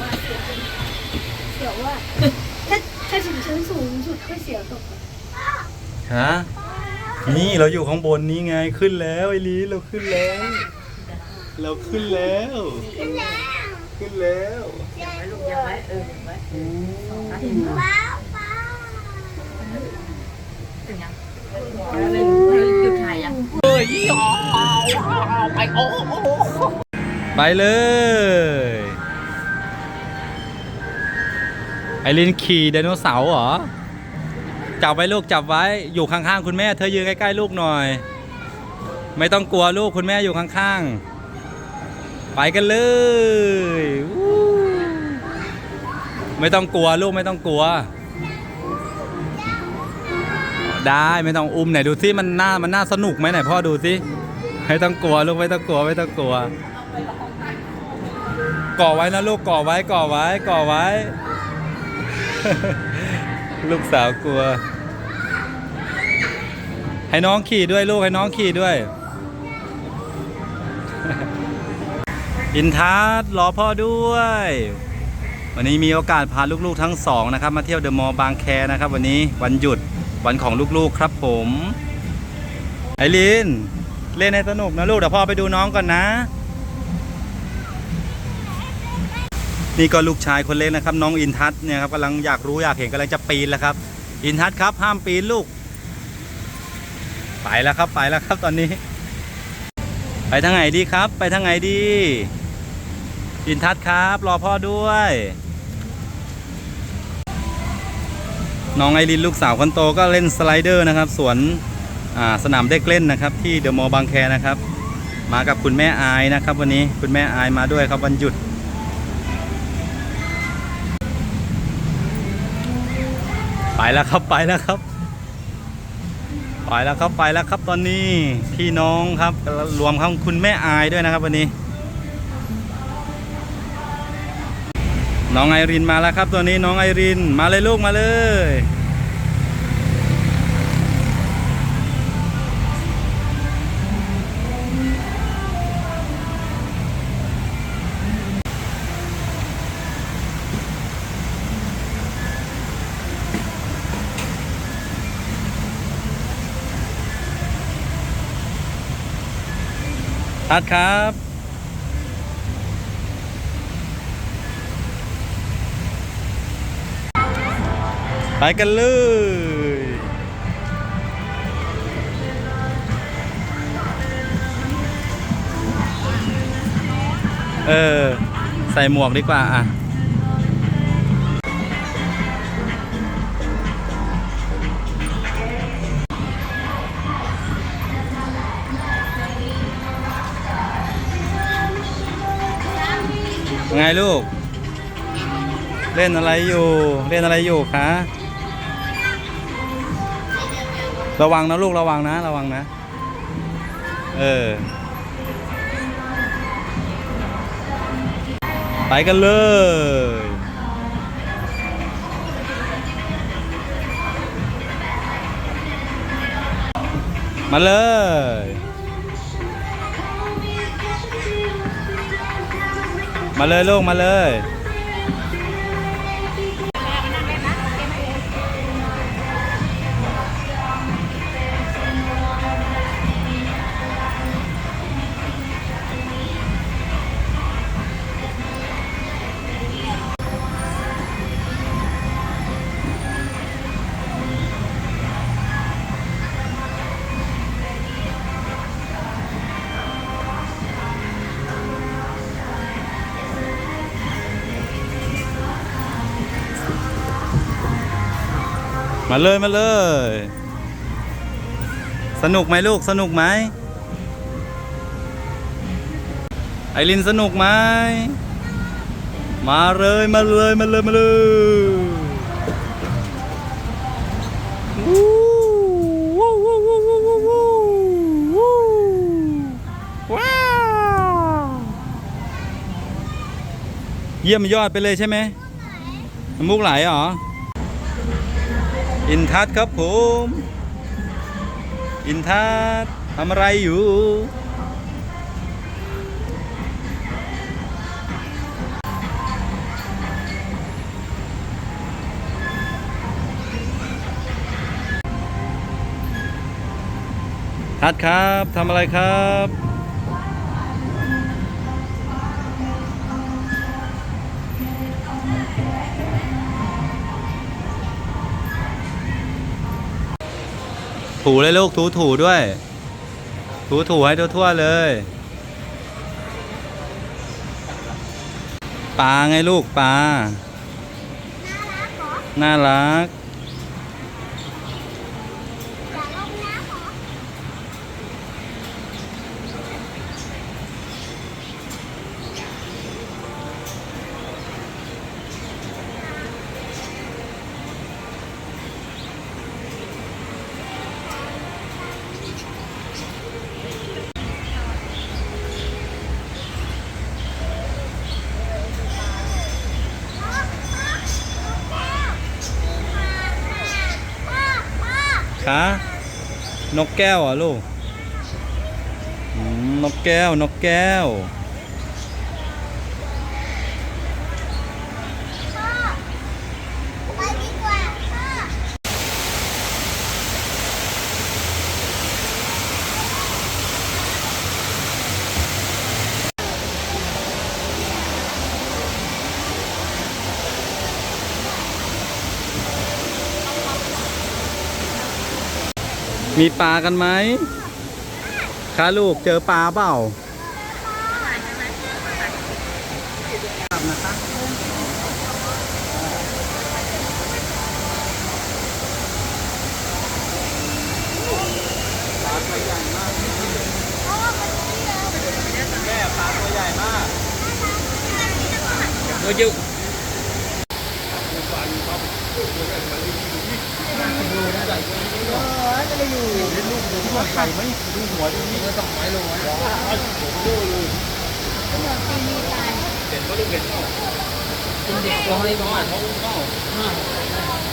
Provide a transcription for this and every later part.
ว่าเสียวเป็นเสียวว่าถ้าถ้าถึงชั้นสูงสุดก็เสียวตกฮะนี่เราอยู่ข้างบนนี้ไงขึ้นแล้วไอ้ลีเราขึ้นแล้ว เราขึ้นแล้ว ขึ้นแล้วหยุดถ่ายยังไปเลย ไอรินขี่ไดโนเสาร์เหรอ จับไว้ลูกจับไว้อยู่ข้างๆคุณแม่เธอยืนใกล้ๆลูกหน่อย ไม่ต้องกลัวลูกคุณแม่อยู่ข้างๆ ไปกันเลยไม่ต้องกลัวลูกไม่ต้องกลัว ได้ไม่ต้องอุ้มไหนดูสิมันน่ามันน่าสนุกไหมไหนพ่อดูสิไม่ต้องกลัวลูกไม่ต้องกลัวไม่ต้องกลัวก่อไว้นะลูกก่อไว้ก่อไว้ก่อไว้ ลูกสาวกลัว ให้น้องขี่ด้วยลูกให้น้องขี่ด้วย อินทัศน์รอพ่อด้วย วันนี้มีโอกาสพาลูกๆทั้งสองนะครับ มาเที่ยวเดอะมอลล์บางแคนะครับ วันนี้วันหยุดวันของลูกๆครับผม ไอริน เล่นให้สนุกนะลูกเดี๋ยวพ่อไปดูน้องก่อนนะ นี่ก็ลูกชายคนเล็กนะครับ น้องอินทัศน์เนี่ยครับกำลังอยากรู้อยากเห็นกำลังจะปีนแล้วครับ อินทัศน์ครับ ห้ามปีนลูก ไปแล้วครับไปแล้วครับตอนนี้ ไปทางไหนดีครับ ไปทางไหนดี อินทัศน์ครับ รอพ่อด้วย น้องไอรินลูกสาวคนโตก็เล่นสไลเดอร์นะครับสวนสนามเด็กเล่นนะครับ ที่เดอะมอลล์บางแคนะครับ มากับคุณแม่อายนะครับ วันนี้คุณแม่อายมาด้วยครับวันหยุด ไปแล้วครับไปแล้วครับ ไปแล้วครับไปแล้วครับตอนนี้พี่น้องครับรวมทั้งคุณแม่อายด้วยนะครับวันนี้ น้องไอรินมาแล้วครับตัวนี้น้องไอรินมาเลยลูกมาเลย ทัดครับ ไปกันเลยเออ ใส่หมวกดีกว่าอะ ไงลูก เล่นอะไรอยู่ เล่นอะไรอยู่คะ ระวังนะลูกระวังนะ ระวังนะ เออ ไปกันเลยมาเลย มาเลยลูกมาเลย มาเลยมาเลย สนุกไหมลูกสนุกไหมไอรินสนุกไหมมาเลยมาเลยมาเลยมาเลยว้าวเยี่ยมยอดไปเลยใช่ไหมมุกไหลเหรอ อินทัศครับผม อินทัศทำอะไรอยู่ ทัดครับทำอะไรครับ ถูเลยลูกถูถูด้วย ถูถูให้ทั่วๆเลยปลาไงลูกปลาน่ารักเหรอ น่ารัก อยากลงน้ำเหรอ คะ นกแก้วอะลูกนกแก้วนกแก้ว ไปดีกว่าพ่อ มีปลากันไหมคะลูกเจอปลาเปล่าแม่ปลาตัว ดูหัวไข่ไหมดูหัวตรงนี้ก็สองไม้ลงไว้ผมดูเลยตำรวจไปมีตายเด็กก็ดูเด็กเข้าคุณเด็กร้อยประมาณเขาเข้า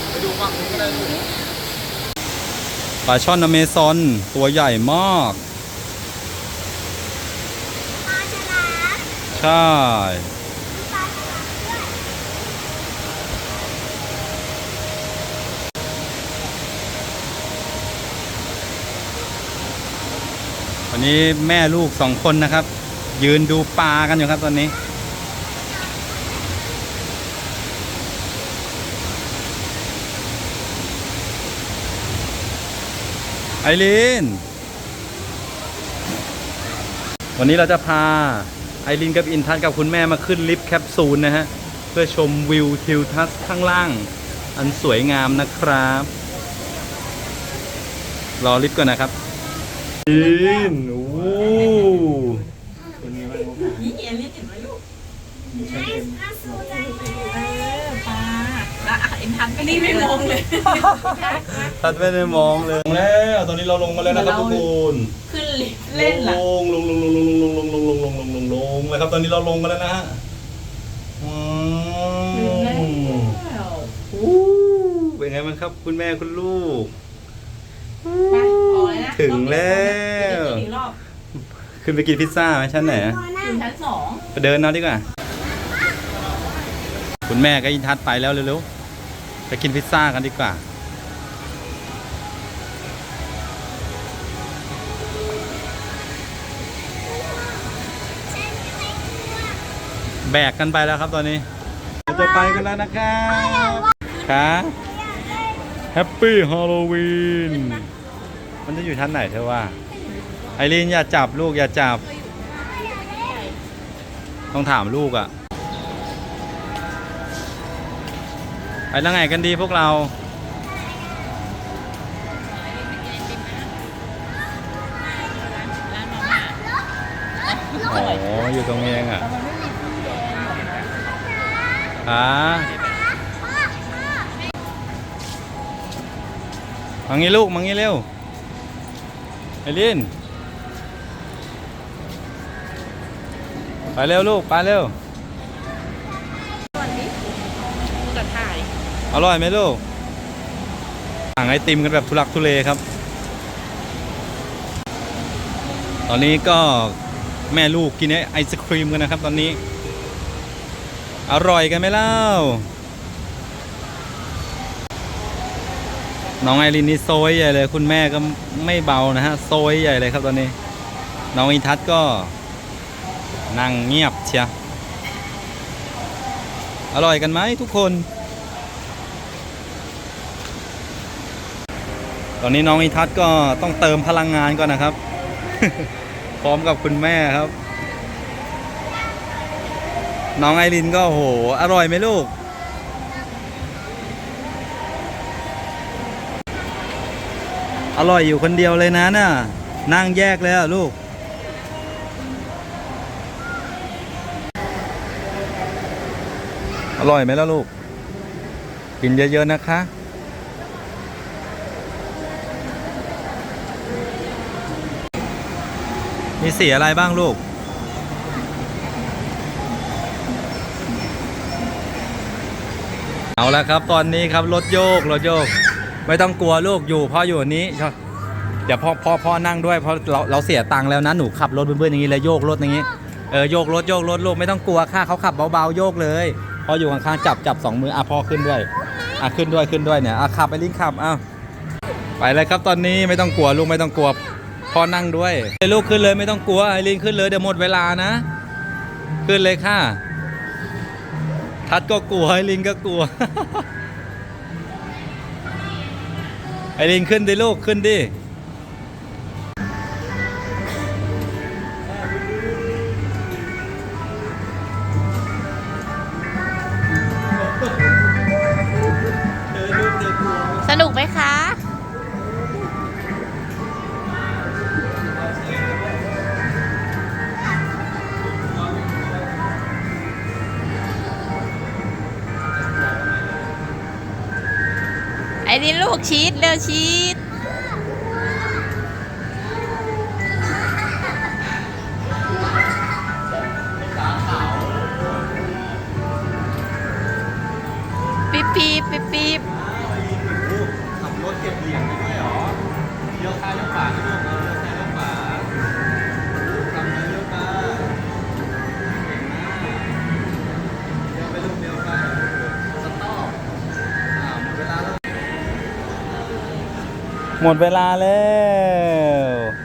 ไปดูฝั่งหนก็ได้ปลาช่อนอเมซอนตัวใหญ่มากใช่ วันนี้แม่ลูกสองคนนะครับ ยืนดูปลากันอยู่ครับตอนนี้ ไอรีนวันนี้เราจะพาไอรีนกับอินทัศน์กับคุณแม่มาขึ้นลิฟต์แคปซูลนะฮะ เพื่อชมวิวทิวทัศน์ข้างล่าง อันสวยงามนะครับ รอลิฟต์ก่อนนะครับ อินโอ้นี่เอลิสเห็นไหมลูกอาสูใจไหมเออปลาแล้วอะเอ็นทันนี่ไม่มองเลย ทัดไม่ได้มองเลยแล้วตอนนี้เราลงมาแล้วนะครับทุกคนขึ้นลิฟต์เล่นลล่ะงลงลงลงลงลงลงลงลงลงลงลงลงเลยครับตอนนี้เราลงมาแล้วนะฮะอืมอู้เป็นไงบ้างครับ คุณแม่คุณลูก ไปพอเลยนะ ถึงแล้วเดี๋ยอีกรอบขึ้นไปกินพิซซ่าไหมชั้นไหนอะพอนั่ถึงงชั้นสองไปเดินเอาดีกว่า คุณแม่ก็อินทัศน์ไปแล้วเร็วๆไปกินพิซซ่ากันดีกว่า แบกกันไปแล้วครับตอนนี้เราจะไปกันแล้วนะครับค่ะแฮปปี้ฮาโลวีน มันจะอยู่ชั้นไหนเธอว่า ไอรีนอย่าจับลูกอย่าจับ ต้องถามลูกอะ่ะ ไปทางไหนกันดีพวกเรา อ๋อ อยู่ตรงนี้เองอะฮะมังงี้ลูกมังงี้เร็ว ไอริน ไปเร็วลูก ไปเร็วกระถ่าย อร่อยไหมลูกสั่งไอติมกันแบบทุลักทุเลครับ ตอนนี้ก็แม่ลูกกินไอศครีมกันนะครับตอนนี้ อร่อยกันไหมเล่า น้องไอรินนี่โซยใหญ่เลย คุณแม่ก็ไม่เบานะฮะโซยใหญ่เลยครับตอนนี้ น้องอิทัศน์ก็นั่งเงียบเชียวอร่อยกันไหมทุกคน ตอนนี้น้องอิทัศน์ก็ต้องเติมพลังงานก่อนนะครับ พร้อมกับคุณแม่ครับ น้องไอรินก็โห อร่อยไหมลูก อร่อยอยู่คนเดียวเลยนะน่ะนั่งแยกเลยอะลูก อร่อยไหมล่ะลูก กินเยอะ ๆ นะคะ มีสีอะไรบ้างลูกเอาละครับตอนนี้ครับรถโยกรถโยก ไม่ต้องกลัวลูกอยู่พ่ออยู่อันนี้เดี๋ยวพ่อพ่อพ่อนั่งด้วยเพราะเราเราเสียตังค์แล้วนะหนูขับรถเบื้อนๆอย่างนี้เลยโยกรถอย่างนี้เออโยกรถโยกรถลูกไม่ต้องกลัวค่ะเขาขับเบาๆโยกเลยพ่ออยู่ข้างๆจับจับสองมืออะพ่อขึ้นด้วยอะขึ้นด้วยขึ้นด้วยเนี่ยอะขับไปลิงขับอ้าวไปเลยครับตอนนี้ไม่ต้องกลัวลูกไม่ต้องกลัวพ่อนั่งด้วยลูกขึ้นเลยไม่ต้องกลัวไอลินขึ้นเลยเดี๋ยวหมดเวลานะ ขึ้นเลยค่ะ ทัดก็กลัวไอลินก็กลัว ไอรินขึ้นดิลูกขึ้นดิ ไอ้นี่ลูกชีสเร็วชีสปี๊บปี๊บปี๊บขับรถเก็บเหรียญ หมดเวลาแล้ว